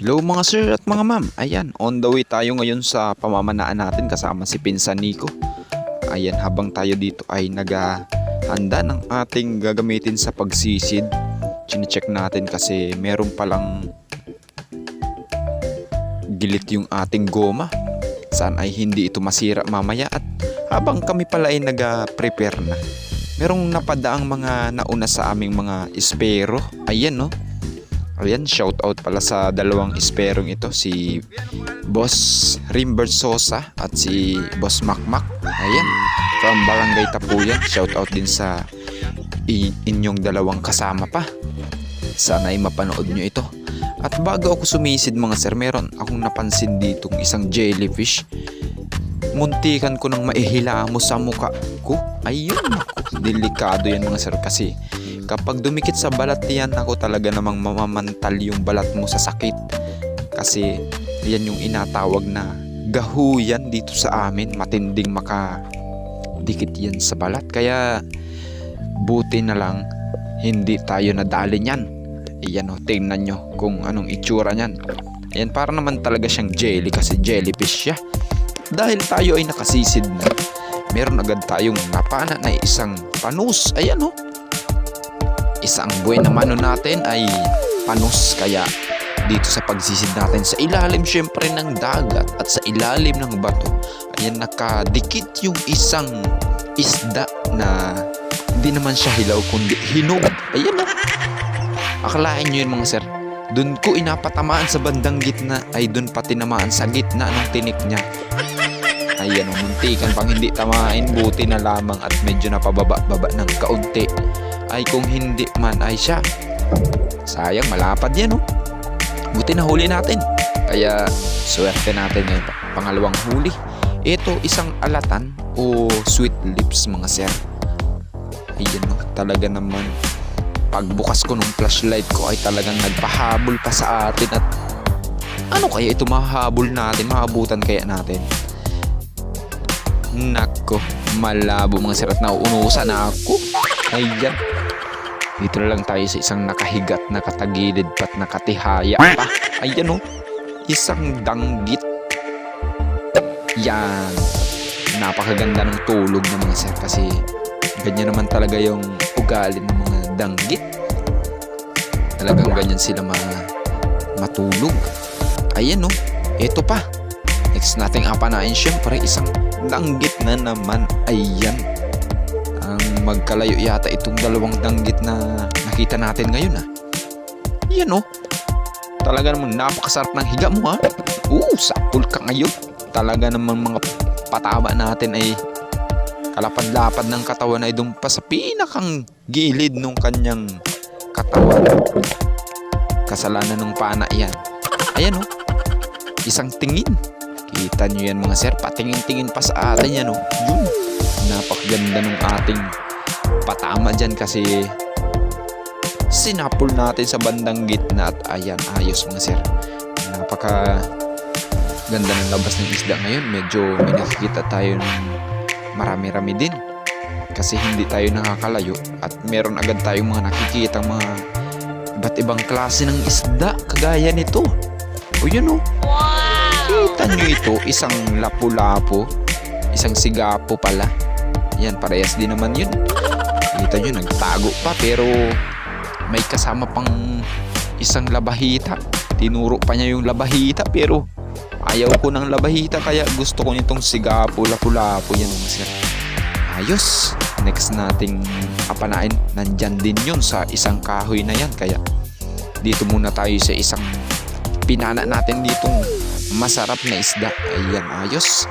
Hello mga sir at mga ma'am. Ayan, on the way tayo ngayon sa pamamanaan natin kasama si Pinsan Nico. Ayan, habang tayo dito ay naghahanda ng ating gagamitin sa pagsisid. Chine-check natin kasi meron palang gilit yung ating goma. Saan ay hindi ito masira mamaya at habang kami pala ay nag-prepare na. Merong napadaang mga nauna sa aming mga espero. Ayan no. Ayan, shout out pala sa dalawang esperong ito, si Boss Rimbert Sosa at si Boss Makmak. Ayan, from Barangay Tapuyan. Shout out din sa inyong dalawang kasama pa. Sana ay mapanood nyo ito. At bago ako sumisid mga sir, meron akong napansin ditong isang jellyfish. Muntikan ko nang maihila mo sa muka ko. Ayun, ako. Delikado yan mga sir kasi kapag dumikit sa balat yan ako talaga namang mamamantal yung balat mo sa sakit. Kasi yan yung inatawag na gahuyan dito sa amin. Matinding maka dikit yan sa balat. Kaya buti na lang hindi tayo nadali niyan. Iyan o tingnan nyo kung anong itsura niyan. Ayan para naman talaga siyang jelly kasi jellyfish siya. Dahil tayo ay nakasisid na meron agad tayong napana na isang panus. Ayan o isang buwan na mano natin ay panos kaya dito sa pagsisid natin. Sa ilalim syempre ng dagat at sa ilalim ng bato. Ayan nakadikit yung isang isda na hindi naman siya hilaw kundi hinog. Ayan na akalain nyo yun mga sir. Dun ko inapatamaan sa bandang gitna ay dun pa tinamaan sa gitna ng tinik niya. Ayan o muntikan pang hindi tamain. Buti na lamang at medyo napababa-baba ng kaunti ay kung hindi man ay siya. Sayang, malapad yan, oh. Buti na huli natin. Kaya, swerte natin ngayon. Pangalawang huli. Ito, isang alatan o sweet lips, mga sir. Ayan, oh. Talaga naman. Pagbukas ko ng flashlight ko ay talagang nagpahabol pa sa atin at ano kaya ito mahabol natin, mahabutan kaya natin? Nako, malabo mga sir at nauunusan na ako. Ayan. Dito na lang tayo sa isang nakahigat, nakatagilid pat nakatihaya pa. Ayan o. Isang danggit. Yan. Napakaganda ng tulog ng mga sir kasi ganyan naman talaga yung ugali ng mga danggit. Talagang ganyan sila ma matulog. Ayan o. Ito pa. Next nating apanain syempre isang danggit na naman. Ayan ang magkalayo yata itong dalawang danggit na nakita natin ngayon ah. Yan oh. Talaga namang napakasarap ng higa mo ha. Oo, sapul ka ngayon. Talaga namang mga pataba natin ay kalapad-lapad ng katawan ay doon sa pinakang gilid ng kanyang katawan. Kasalanan ng pana yan. Ayan oh. Isang tingin. Kita nyo yan mga sir. Patingin-tingin pa sa atin yan oh. Yun napakaganda ng ating patama dyan kasi sinapol natin sa bandang gitna at ayan ayos mga sir. Napaka ganda ng labas ng isda ngayon. Medyo may nakikita tayo ng marami-rami din kasi hindi tayo nakakalayo at meron agad tayong mga nakikita mga iba't ibang klase ng isda kagaya nito. O yun o kita nyo ito isang lapu-lapo isang sigapo pala yan, parehas din naman yun. Kita nyo, nagtago pa pero may kasama pang isang labahita. Tinuro pa niya yung labahita pero ayaw ko ng labahita kaya gusto ko nitong sigapo, lapu-lapu yan mga sir. Ayos. Next nating apanain, nandyan din yun sa isang kahoy na yan. Kaya dito muna tayo sa isang pinana natin ditong masarap na isda. Ayan, ayos.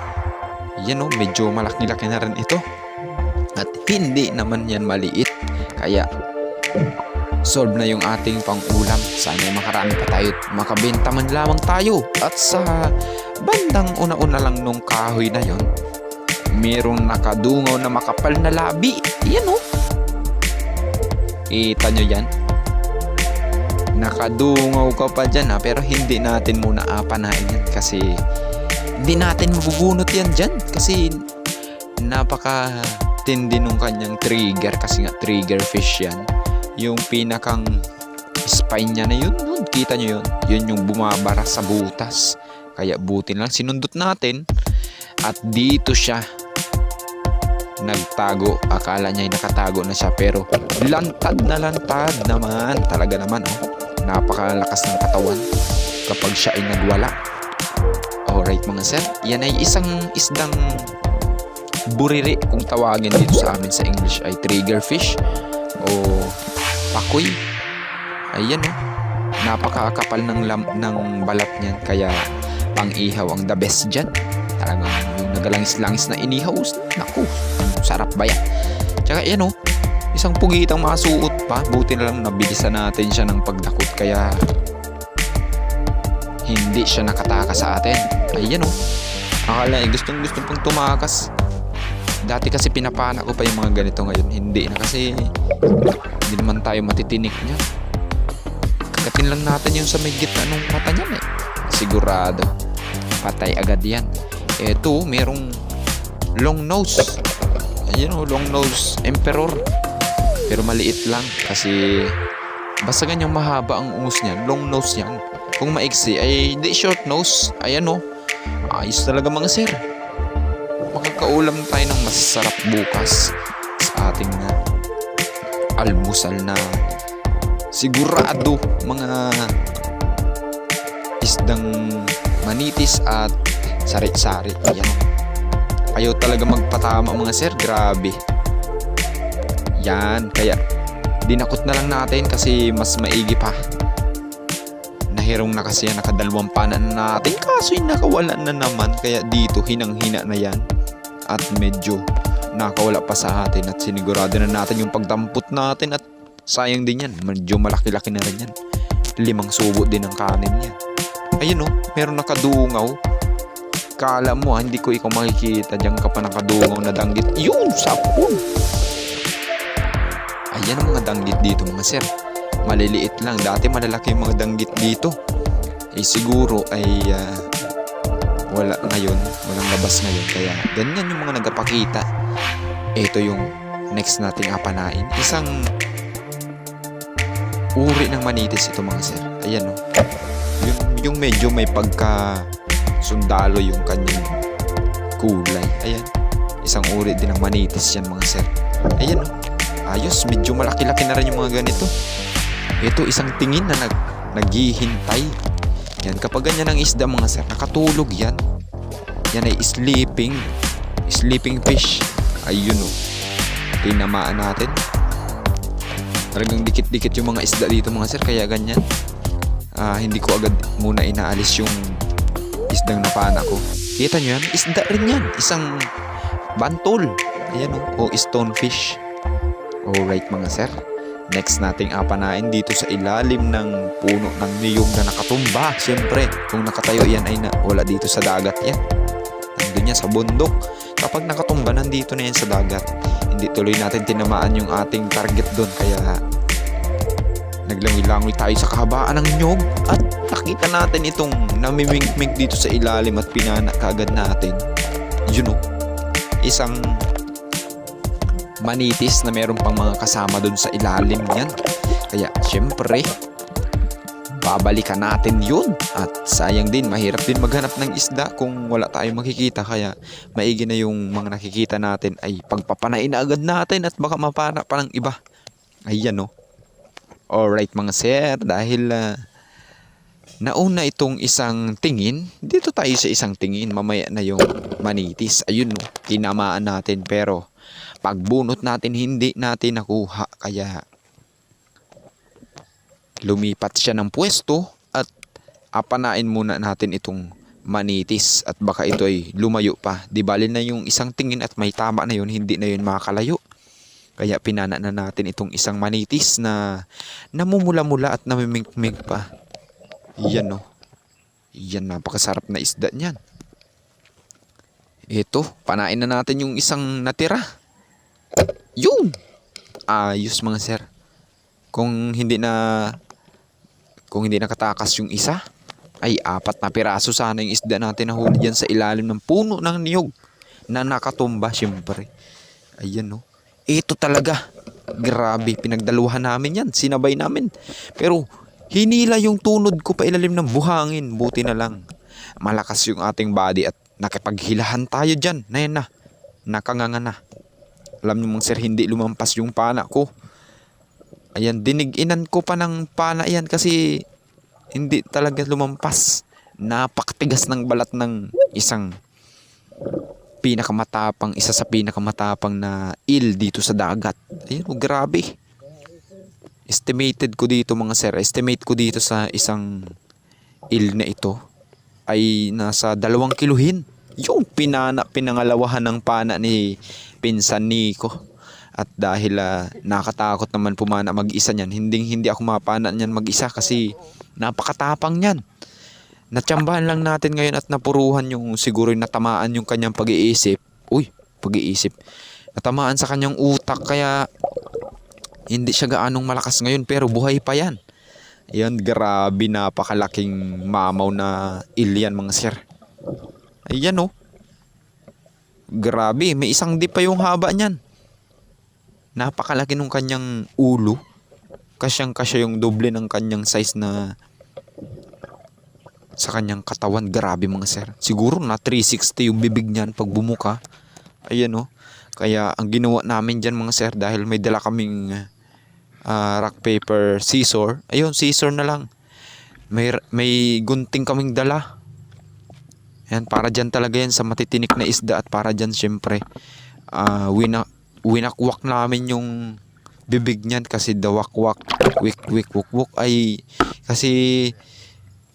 Yan o, medyo malaki-laki na rin ito. At hindi naman yan maliit. Kaya solve na yung ating pang-ulam. Sana makarami pa tayo makabenta man lamang tayo. At sa bandang una-una lang nung kahoy na yon, merong nakadungaw na makapal na labi. Yan o. Kita nyo yan? Nakadungaw ka pa dyan ha, pero hindi natin muna apanain yan kasi hindi natin mabubunot yan dyan kasi napaka tindi nung kanyang trigger kasi nga trigger fish yan yung pinakang spine niya na yun, yun. Kita nyo yun? Yun yung bumabara sa butas. Kaya buti lang sinundot natin. At dito siya nagtago. Akala niya ay nakatago na siya pero lantad na lantad naman. Talaga naman oh. Napakalakas ng katawan kapag siya ay nagwala. Alright mga sir, yan ay isang isdang buriri kung tawagin dito sa amin sa English ay triggerfish o pakoy. Ayan oh. Napakakapal ng lam ng balat niyan kaya pang ihaw ang the best dyan. Talagang yung nagalangis-langis na inihaw. Naku, ang sarap ba yan? Tsaka yan oh, isang pugitang masuot pa. Buti na lang nabilisan natin siya ng pagdakot kaya hindi siya nakatakas sa atin. Ayan oh. Akala eh, gustong gustong pang tumakas. Dati kasi pinapana ko pa yung mga ganito ngayon. Hindi na kasi hindi naman tayo matitinik niya. Kagatin lang natin yung sa may gitna ng mata niyan eh. Sigurado. Patay agad yan. Eto, merong long nose. Ayan o, long nose emperor. Pero maliit lang kasi basta ganyang mahaba ang ungus niyan. Long nose yan. Kung maiksi ay hindi short nose. Ayan o. Ayos talaga mga sir. Makakaulam tayo ng masarap bukas sa ating na almusal na sigurado mga isdang manitis at sari-sari. Yan. Ayaw talaga magpatama mga sir. Grabe. Yan. Kaya dinakot na lang natin kasi mas maigi pa. Nahirong na kasi yan. Nakadalawang panan natin. Kaso yung nakawalan na naman. Kaya dito hinang-hina na yan. At medyo nakawala pa sa atin. At sinigurado na natin yung pagdampot natin. At sayang din yan. Medyo malaki-laki na rin yan. Limang subo din ang kanin niya. Ayun oh, meron nakadungaw. Kala mo ah, hindi ko ikaw makikita. Diyan ka pa nakadungaw na danggit. Yun, sapon. Ayan ang mga danggit dito mga sir. Maliliit lang. Dati malalaki yung mga danggit dito. Eh siguro ay ah, wala ngayon. Walang labas ngayon. Kaya ganyan yung mga nagpakita. Ito yung next nating apanain. Isang uri ng manitis ito mga sir. Ayan o. Yung, yung medyo may pagka sundalo yung kanyang kulay. Ayan. Isang uri din ng manitis yan mga sir. Ayan o. Ayos, medyo malaki-laki na rin yung mga ganito. Ito isang tingin na nag, naghihintay. Yan, kapag ganyan ang isda mga sir, nakatulog yan. Yan ay sleeping. Sleeping fish. Ayun o. Tinamaan natin. Talagang dikit-dikit yung mga isda dito mga sir, kaya ganyan. Ah, hindi ko agad muna inaalis yung isdang napana ko. Kita nyo yan? Isda rin yan. Isang bantol. Ayan o. O stonefish. Alright mga sir. Next nating apanain dito sa ilalim ng puno ng niyog na nakatumba. Siyempre, kung nakatayo yan ay na, wala dito sa dagat yan. Yan sa bundok. Kapag nakatumba, nandito na yan sa dagat. Hindi tuloy natin tinamaan yung ating target doon. Kaya naglangoy-langoy tayo sa kahabaan ng nyog at nakita natin itong namimink-mink dito sa ilalim at pinana kagad natin. Yun o. Isang manitis na meron pang mga kasama doon sa ilalim niyan. Kaya syempre, babalikan natin yun. At sayang din, mahirap din maghanap ng isda kung wala tayong makikita. Kaya maigi na yung mga nakikita natin ay pagpapanain na agad natin at baka mapana pa ng iba. Ayan o. Alright mga sir, dahil ah, nauna itong isang tingin, dito tayo sa isang tingin, mamaya na yung manitis. Ayun no, tinamaan natin pero pagbunot natin hindi natin nakuha kaya lumipat siya ng pwesto at apanain muna natin itong manitis at baka ito ay lumayo pa. Di bali na yung isang tingin at may tama na yun, hindi na yun makakalayo. Kaya pinana na natin itong isang manitis na namumula-mula at namimink-mink pa. Yan no. Yan napakasarap na isda niyan. Ito, panain na natin yung isang natira. Yun! Ayos mga sir. Kung hindi na kung hindi nakatakas yung isa, ay apat na piraso sana yung isda natin na huli dyan sa ilalim ng puno ng niyog na nakatumba syempre. Ayan no. Ito talaga. Grabe, pinagdaluhan namin yan. Sinabay namin. Pero hinila yung tunod ko pa ilalim ng buhangin. Buti na lang. Malakas yung ating body at nakipaghilahan tayo dyan. Na yan na. Nakanganga na. Alam niyo mong sir, hindi lumampas yung pana ko. Ayan, diniginan ko pa ng pana yan kasi hindi talaga lumampas. Napakatigas ng balat ng isang pinakamatapang, isa sa pinakamatapang na il dito sa dagat. Ayun, oh, grabe. Estimated ko dito mga sir, estimate ko dito sa isang il na ito ay nasa dalawang kiluhin. Yung pinana, pinangalawahan ng pana ni pinsan Nico. At dahil ah, nakatakot naman pumana mag-isa niyan, hindi hindi ako mapana niyan mag-isa kasi napakatapang niyan. Natsambahan lang natin ngayon at napuruhan yung siguro yung natamaan yung kanyang pag-iisip. Uy, pag-iisip. Natamaan sa kanyang utak kaya hindi siya gaanong malakas ngayon pero buhay pa yan. Yan, grabe napakalaking mamaw na ilyan mga sir. Ayan oh. Grabe, may isang di pa yung haba niyan. Napakalaki nung kanyang ulo. Kasyang kasya yung doble ng kanyang size na sa kanyang katawan. Grabe mga sir. Siguro na 360 yung bibig niyan pag bumuka. Ayan oh. Kaya ang ginawa namin dyan mga sir dahil may dala kaming ah, rock paper scissor. Ayun, scissor na lang. May, may gunting kaming dala. Yan, para dyan talaga yan sa matitinik na isda at para dyan syempre ah wina, winakwak namin yung bibig niyan kasi dawakwak, wik wik wuk wuk ay kasi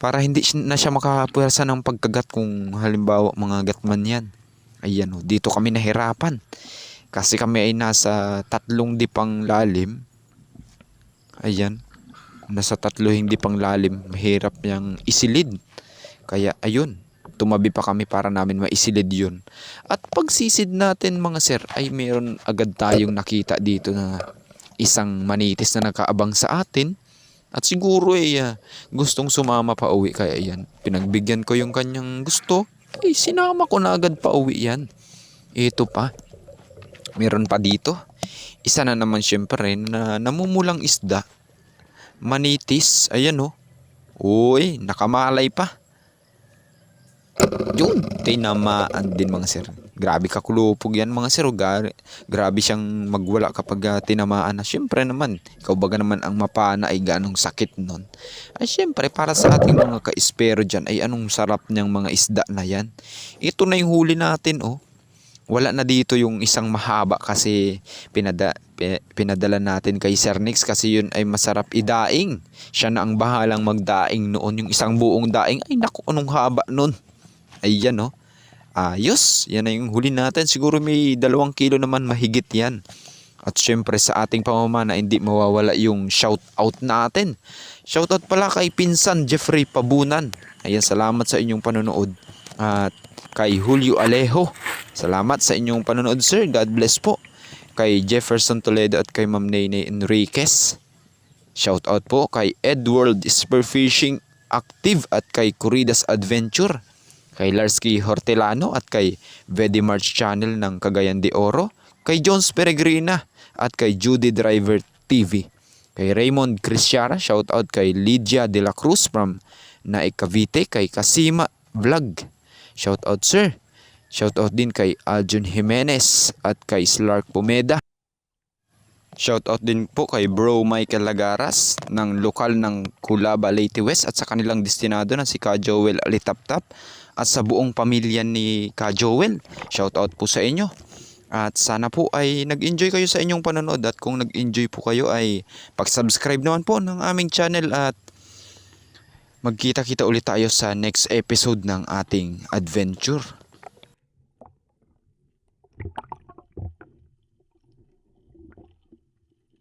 para hindi na siya makapwersa ng pagkagat kung halimbawa mga gatman yan. Ayan o, dito kami nahirapan. Kasi kami ay nasa tatlong dipang lalim. Ayan. Nasa tatlo hindi pang lalim. Mahirap niyang isilid. Kaya ayun, tumabi pa kami para namin maisilid yun. At pagsisid natin mga sir, ay meron agad tayong nakita dito na isang manitis na nakaabang sa atin. At siguro ay ah, gustong sumama pa uwi kaya yan. Pinagbigyan ko yung kanyang gusto. Ay sinama ko na agad pa uwi yan. Ito pa. Meron pa dito. Isa na naman syempre na namumulang isda. Manitis. Ayan oh. Uy, nakamalay pa. Yun, tinamaan din mga sir. Grabe kakulupog yan mga sir. Gar- grabe siyang magwala kapag ah, tinamaan na. Siyempre naman, ikaw baga naman ang mapana ay ganong sakit nun. Ay siyempre, para sa ating mga ka-espero dyan, ay anong sarap niyang mga isda na yan. Ito na yung huli natin, oh. Wala na dito yung isang mahaba kasi pinada, pi- pinadala natin kay Sir Nix kasi yun ay masarap idaing. Siya na ang bahalang magdaing noon. Yung isang buong daing, ay naku, anong haba nun. Ayan, no? Ayos, yan na yung huli natin. Siguro may dalawang kilo naman mahigit yan. At syempre sa ating pamamana, hindi mawawala yung shout out natin. Shout out pala kay Pinsan Jeffrey Pabunan. Ayan, salamat sa inyong panonood. At kay Julio Alejo. Salamat sa inyong panonood, sir. God bless po. Kay Jefferson Toledo at kay Ma'am Nene Enriquez. Shout out po kay Edward Spearfishing Active at kay Corridas Adventure. Kay Larsky Hortelano at kay Vedi March Channel ng Cagayan de Oro. Kay Jones Peregrina at kay Judy Driver TV. Kay Raymond Cristiara, shout out kay Lydia De La Cruz from Naik Cavite, kay Kasima Vlog. Shout out sir. Shout out din kay Aljun Jimenez at kay Slark Pumeda. Shoutout din po kay Bro Michael Lagaras ng lokal ng Culaba, Leyte West at sa kanilang destinado na si Ka Joel Alitaptap at sa buong pamilya ni Ka Joel. Shoutout po sa inyo. At sana po ay nag-enjoy kayo sa inyong panonood at kung nag-enjoy po kayo ay pag-subscribe naman po ng aming channel at magkita-kita ulit tayo sa next episode ng ating adventure.